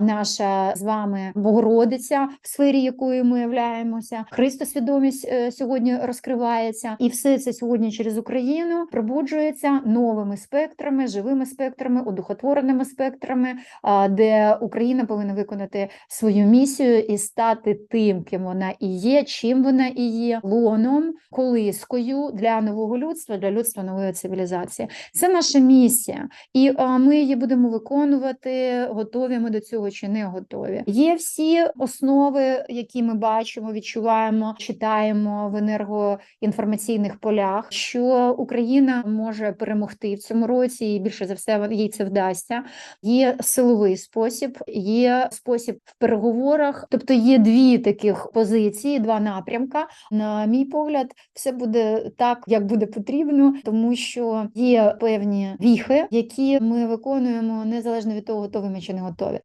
наша з вами Богородиця, в сфері якої ми являємося. Христосвідомість е, сьогодні розкривається, і все це сьогодні через Україну пробуджується новими спектрами, живими спектрами, одухотвореними спектрами, де Україна повинна виконати свою місію і стати тим, ким вона і є, чим вона і є, лоном, колискою для нового людства, для людства нової цивілізації. Це наша місія, і ми її будемо виконувати. Готові ми до цього чи не готові. Є всі основи, які ми бачимо, відчуваємо, читаємо в енергоінформаційних полях, що Україна може перемогти в цьому році, і більше за все їй це вдасться. Є силовий спосіб, є спосіб в переговорах, тобто є дві таких позиції, два напрямка. На мій погляд, все буде так, як буде потрібно, тому що є певні віхи, які ми виконуємо незалежно від того, готові ми чи не готові.